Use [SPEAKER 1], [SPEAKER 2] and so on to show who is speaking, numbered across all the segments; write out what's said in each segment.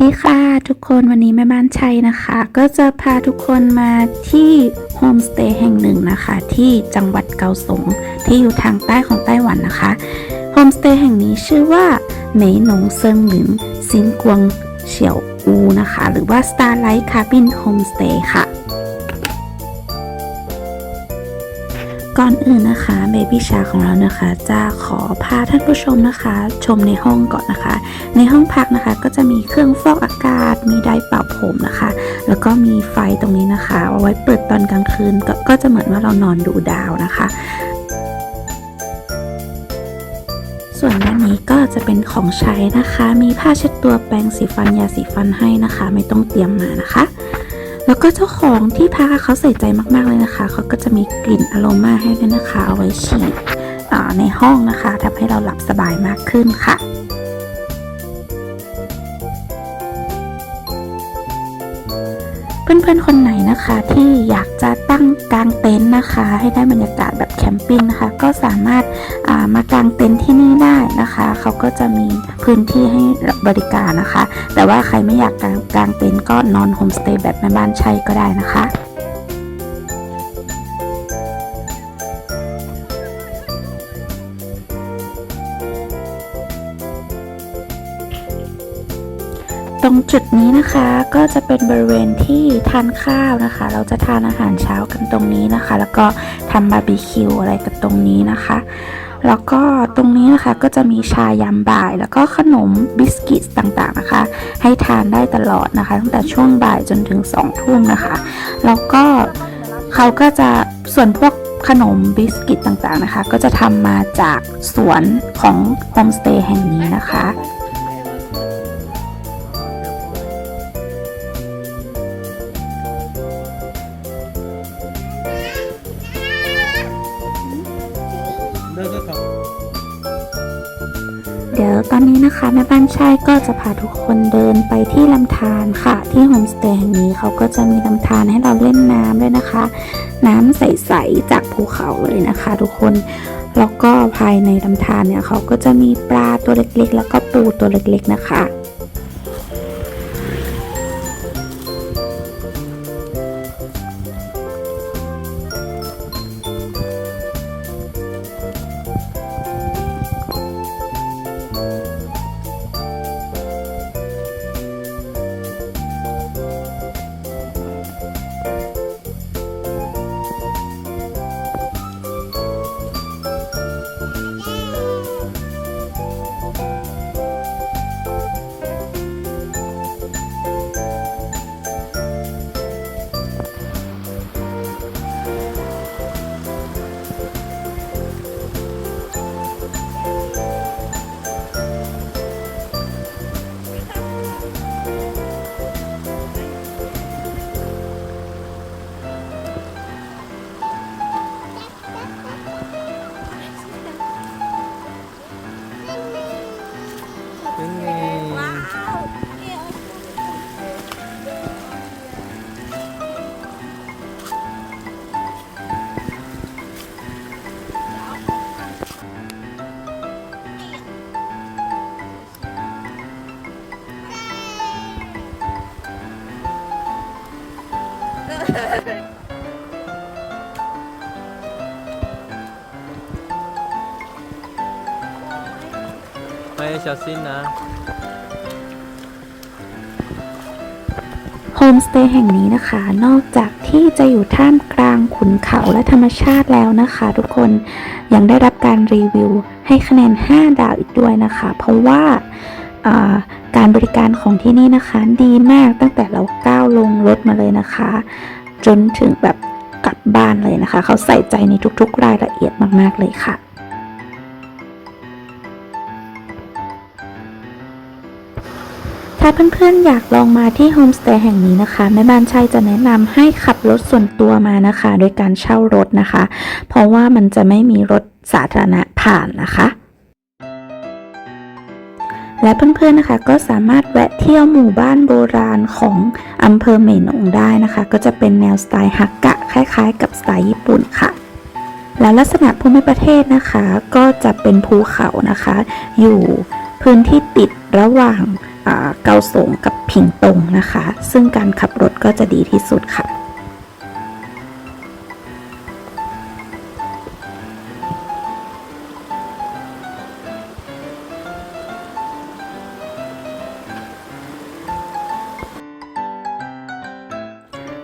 [SPEAKER 1] สวัสดีค่ะทุกคนวันนี้แม่บ้านชัยนะคะ ก็จะพาทุกคนมาที่โฮมสเตย์แห่งหนึ่งนะคะ ที่จังหวัดเกาสงที่อยู่ทางใต้ของไต้หวันนะคะโฮมสเตย์แห่งนี้ชื่อว่าเหมยหนงเซิงหลินซินกวงเฉียวอูนะคะ หรือว่า Starlight Cabin Homestay ค่ะ ก่อนอื่นนะคะเบบี้ชาของเรานะคะ จะขอพาท่านผู้ชมนะคะ ชมในห้องก่อนนะคะ ในห้องพักนะคะก็จะมีเครื่องฟอกอากาศ มีไดร์เป่าผมนะคะ แล้วก็มีไฟตรงนี้นะคะเอาไว้เปิดตอนกลางคืนกก็จะเหมือนว่าเรานอนดูดาวนะคะ ส่วนด้านนี้ก็จะเป็นของใช้นะคะ มีผ้าเช็ดตัวแปรงสีฟันยาสีฟันให้นะคะ ไม่ต้องเตรียมมานะคะ แล้วก็เจ้าของที่พักเขาใส่ใจมากๆเลยนะคะ เขาก็จะมีกลิ่นอโรมาให้ด้วยนะคะ เอาไว้ฉีดในห้องนะคะทำให้เราหลับสบายมากขึ้นค่ะ เพื่อนๆคนไหนนะคะที่อยากจะตั้งกางเต็นท์นะคะ ให้ได้บรรยากาศแบบแคมปิ้งนะคะ ก็สามารถามากางเต็นท์ที่นี่ได้นะคะ เขาก็จะมีพื้นที่ให้บริการนะคะ แต่ว่าใครไม่อยากกางกางเต็นท์ก็นอนโฮมสเตย์แบบแม่บ้านใช้ก็ได้นะคะ รงจุดนี้นะคะก็จะเป็นบริเวณที่ทานข้าวนะคะ เราจะทานอาหารเช้ากันตรงนี้นะคะ แล้วก็ทำบาร์บีคิวอะไรกันตรงนี้นะคะ แล้วก็ตรงนี้นะคะก็จะมีชายามบ่าย แล้วก็ขนมบิสกิตต่างๆนะคะ ให้ทานได้ตลอดนะคะ ตั้งแต่ช่วงบ่ายจนถึง2องทุ่มนะคะ แล้วก็เขาก็จะส่วนพวกขนมบิสกิตต่างๆนะคะ ก็จะทำมาจากสวนของโฮมสเตย์แห่งนี้นะคะ เดี๋ยวตอนนี้นะคะแม่บ้านใช่ก็จะพาทุกคนเดินไปที่ลำธารค่ะ ที่โฮมสเตย์แห่งนี้เขาก็จะมีลำธารให้เราเล่นน้ำด้วยนะคะ น้ำใสๆจากภูเขาเลยนะคะ ทุกคนแล้วก็ภายในลำธารเนี่ยเขาก็จะมีปลาตัวเล็กๆ แล้วก็ปูตัวเล็กๆนะคะ
[SPEAKER 2] ไป小心นะ
[SPEAKER 1] โฮมสเตย์แห่งนี้นะคะ นอกจากที่จะอยู่ท่ามกลางขุนเขาและธรรมชาติแล้วนะคะทุกคนยังได้รับการรีวิวให้คะแนน 5 ดาวอีกด้วยนะคะ เพราะว่าอ่าการบริการของที่นี่นะคะ ดีมากตั้งแต่เราก้าวลงรถมาเลยนะคะ จนถึงแบบกลับบ้านเลยนะคะ เขาใส่ใจในทุกๆรายละเอียดมากๆเลยค่ะถ้าเพื่อนๆอยากลองมาที่โฮมสเตย์แห่งนี้นะคะ แม่บ้านชัยจะแนะนำให้ขับรถส่วนตัวมานะคะ โดยการเช่ารถนะคะ เพราะว่ามันจะไม่มีรถสาธารณะผ่านนะคะ และเพื่อนๆนะคะ ก็สามารถแวะเที่ยวหมู่บ้านโบราณของอำเภอเหมยหนงได้นะคะ ก็จะเป็นแนวสไตล์ฮักกะคล้ายๆ กับสไตล์ญี่ปุ่นค่ะ แล้วลักษณะภูมิประเทศนะคะ ก็จะเป็นภูเขานะคะ อยู่พื้นที่ติดระหว่างเกาสงกับผิงตงนะคะ ซึ่งการขับรถก็จะดีที่สุดค่ะ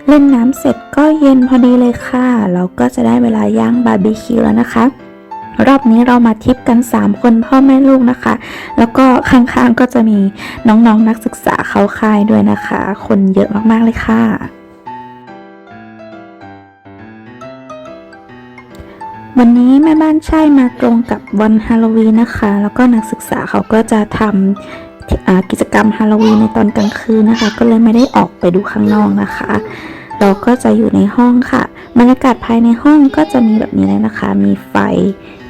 [SPEAKER 1] เล่นน้ำเสร็จก็เย็นพอดีเลยค่ะเราก็จะได้เวลาย่างบาร์บีคิวแล้วนะคะ รอบนี้เรามาทริปกัน 3 คนพ่อแม่ลูกนะคะ แล้วก็ข้างๆก็จะมีน้องๆนนักศึกษาเข้าค่ายด้วยนะคะ คนเยอะมากๆเลยค่ะวันนี้แม่บ้านใช่มาตรงกับวันฮาโลวีนนะคะ แล้วก็นักศึกษาเขาก็จะทำ กิจกรรมฮาโลวีนในตอนกลางคืนนะคะ ก็เลยไม่ได้ออกไปดูข้างนอกนะคะ เราก็จะอยู่ในห้องค่ะ บรรยากาศภายในห้องก็จะมีแบบนี้เลยนะคะ มีไฟ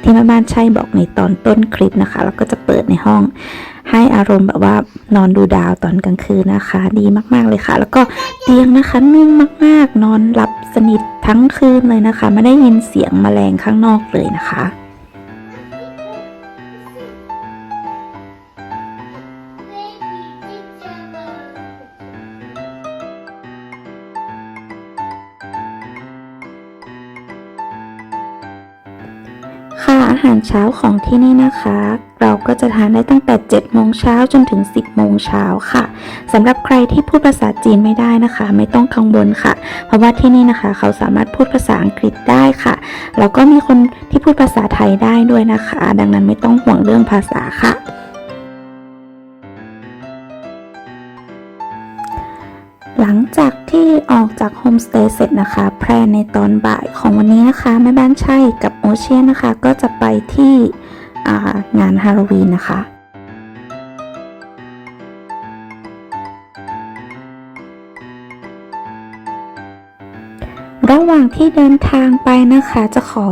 [SPEAKER 1] ที่แม่บ้านใช่บอกในตอนต้นคลิปนะคะ แล้วก็จะเปิดในห้องให้อารมณ์แบบว่านอนดูดาวตอนกลางคืนนะคะ ดีมากๆเลยค่ะ แล้วก็เตียงนะคะนุ่มมากๆ นอนหลับสนิททั้งคืนเลยนะคะ ไม่ได้ยินเสียงแมลงข้างนอกเลยนะคะ หารเช้าของที่นี่นะคะ เราก็จะทานได้ตั้งแต่7โมงเช้าจนถึง 10โมงเช้าค่ะสำหรับใครที่พูดภาษาจีนไม่ได้นะคะ ไม่ต้องกังวลค่ะ เพราะว่าที่นี่นะคะ เขาสามารถพูดภาษาอังกฤษได้ค่ะแล้วก็มีคนที่พูดภาษาไทยได้ด้วยนะคะ ดังนั้นไม่ต้องห่วงเรื่องภาษาค่ะ หลังจากที่ออกจากโฮมสเตย์เสร็จนะคะ แพรในตอนบ่ายของวันนี้นะคะ แม่บ้านใช่กับโอเชียนนะคะ ก็จะไปที่งานฮาโลวีนนะคะ ว่างที่เดินทางไปนะคะ จะขอ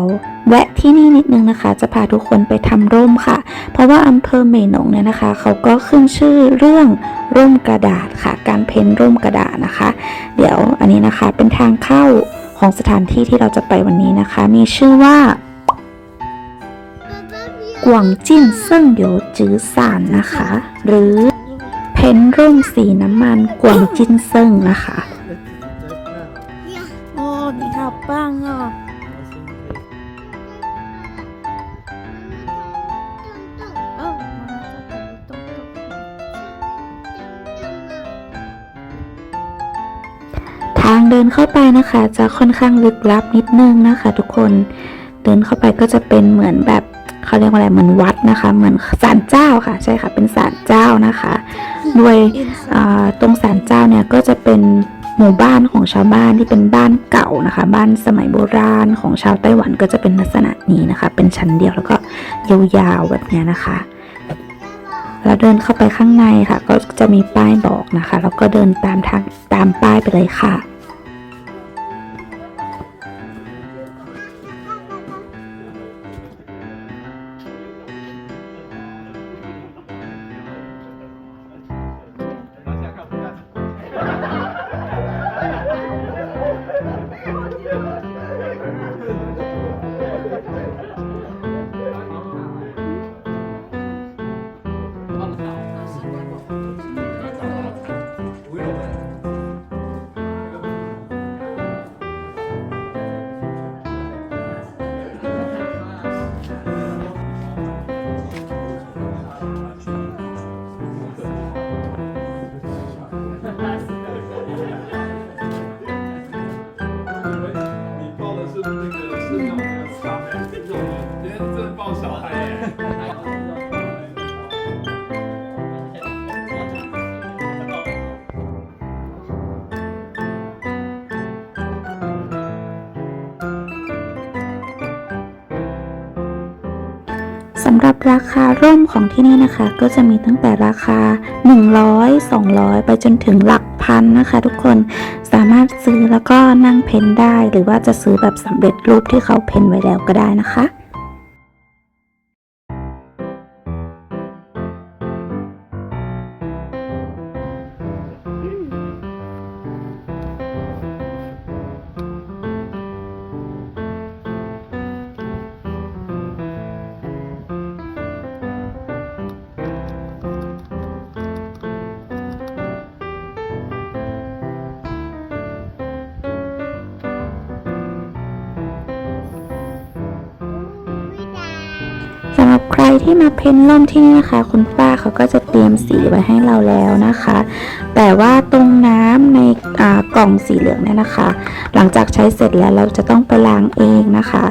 [SPEAKER 1] แวะที่นี่นิดนึงนะคะ จะพาทุกคนไปทำร่มค่ะ เพราะว่าอำเภอเมหนงเนี่ยนะคะ เขาก็ขึ้นชื่อเรื่องร่มกระดาษค่ะ การเพ้นร่มกระดาษนะคะ เดี๋ยวอันนี้นะคะเป็นทางเข้าของสถานที่ที่เราจะไปวันนี้นะคะ มีชื่อว่ากวางจิ้นเซิ่งเยวจื้อสานนะคะ หรือเพ้นร่มสีน้ำมันกวางจิ้นเซิ่งนะคะ
[SPEAKER 3] กี่ทับ
[SPEAKER 1] ทางเดินเข้าไปนะคะ จะค่อนข้างลึกลับนิดนึงนะคะ ทุกคนเดินเข้าไปก็จะเป็นเหมือนแบบเขาเรียกว่าอะไรเหมือนวัดนะคะ เหมือนศาลเจ้าค่ะใช่ค่ะเป็นศาลเจ้านะคะ โดยตรงศาลเจ้าเนี่ยก็จะเป็น หมู่บ้านของชาวบ้านที่เป็นบ้านเก่านะคะ บ้านสมัยโบราณของชาวไต้หวันก็จะเป็นลักษณะนี้นะคะ เป็นชั้นเดียวแล้วก็ยาวๆแบบนี้นะคะแล้วเดินเข้าไปข้างในค่ะ ก็จะมีป้ายบอกนะคะ แล้วก็เดินตามทางตามป้ายไปเลยค่ะ สำหรับราคาร่มของที่นี่นะคะ ก็จะมีตั้งแต่ราคา 100 200 ไปจนถึงหลักพันนะคะ ทุกคนสามารถซื้อแล้วก็นั่งเพ้นได้ หรือว่าจะซื้อแบบสำเร็จรูปที่เขาเพ้นไว้แล้วก็ได้นะคะ รับใครที่มาเพ้นท์ร่มที่นี่นะคะ คุณป้าเขาก็จะเตรียมสีไว้ให้เราแล้วนะคะ แต่ว่าตรงน้ำในกล่องสีเหลืองเนี่ยนะคะ หลังจากใช้เสร็จแล้วเราจะต้องไปล้างเองนะคะ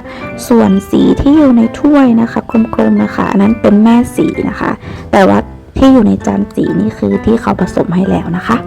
[SPEAKER 1] ส่วนสีที่อยู่ในถ้วยนะคะกลมๆนะคะอันนั้นเป็นแม่สีนะคะ แต่ว่าที่อยู่ในจานสีนี่คือที่เขาผสมให้แล้วนะคะ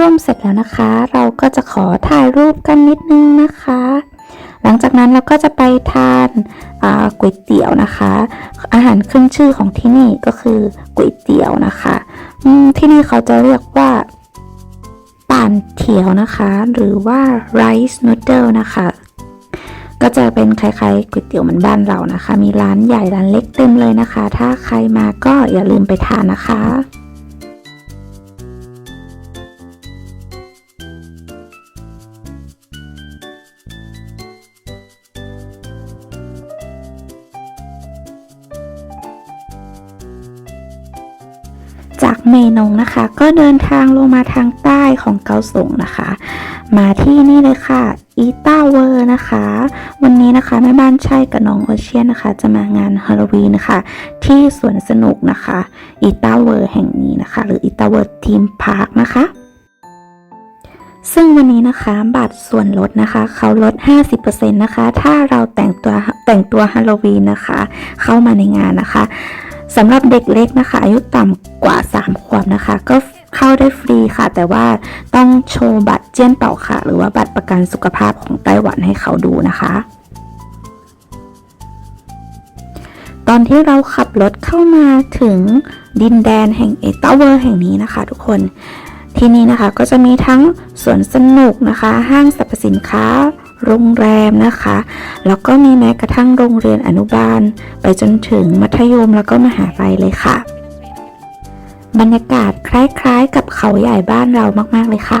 [SPEAKER 3] ร่มเสร็จ
[SPEAKER 1] แล้วนะคะ เราก็จะขอถ่ายรูปกันนิดนึงนะคะ หลังจากนั้นเราก็จะไปทานาก๋วยเตี๋ยวนะคะ อาหารขึ้นชื่อของที่นี่ก็คือก๋วยเตี๋ยวนะคะที่นี่เขาจะเรียกว่าป่านเถียวนะคะ หรือว่า rice noodle นะคะ ก็จะเป็นคล้ายๆก๋วยเตี๋ยวเหมือนบ้านเรานะคะ มีร้านใหญ่ร้านเล็กเต็มเลยนะคะ ถ้าใครมาก็อย่าลืมไปทานนะคะ เมนงนะคะ ก็เดินทางลงมาทางใต้ของเกาสงนะคะ มาที่นี่เลยค่ะอีต้าเวอร์นะคะ วันนี้นะคะแม่บ้านใช่กับน้องโอเชียนนะคะ จะมางานฮาโลวีนนะคะที่สวนสนุกนะคะอีต้าเวอร์แห่งนี้นะคะ หรืออีต้าเวอร์ทีมพาร์คนะคะซึ่งวันนี้นะคะบัตรส่วนลดนะคะ เขาลด 50%นะคะ ถ้าเราแต่งตัวแต่งตัวฮาโลวีนนะคะ เข้ามาในงานนะคะ สำหรับเด็กเล็กนะคะ อายุต่ำกว่า 3 ขวบนะคะ ก็เข้าได้ฟรีค่ะ แต่ว่าต้องโชว์บัตรเจี้ยนเป่าค่ะ หรือว่าบัตรประกันสุขภาพของไต้หวันให้เขาดูนะคะ ตอนที่เราขับรถเข้ามาถึงดินแดนแห่งเอตาเวอร์แห่งนี้นะคะ ทุกคนที่นี่นะคะก็จะมีทั้งสวนสนุกนะคะ ห้างสรรพสินค้า โรงแรมนะคะ แล้วก็มีแม้กระทั่งโรงเรียนอนุบาล ไปจนถึงมัธยมแล้วก็มหาลัยเลยค่ะ บรรยากาศคล้ายๆ กับเขาใหญ่บ้านเรามากๆเลยค่ะ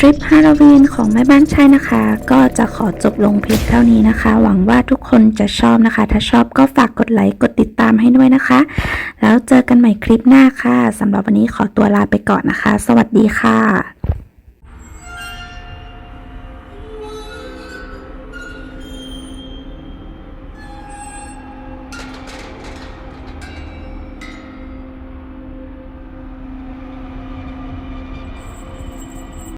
[SPEAKER 1] ทริปฮาโลวีนของแม่บ้านชายนะคะ ก็จะขอจบลงเพียงเท่านี้นะคะ หวังว่าทุกคนจะชอบนะคะ ถ้าชอบก็ฝากกดไลค์กดติดตามให้ด้วยนะคะ แล้วเจอกันใหม่คลิปหน้าค่ะสำหรับวันนี้ขอตัวลาไปก่อนนะคะ สวัสดีค่ะ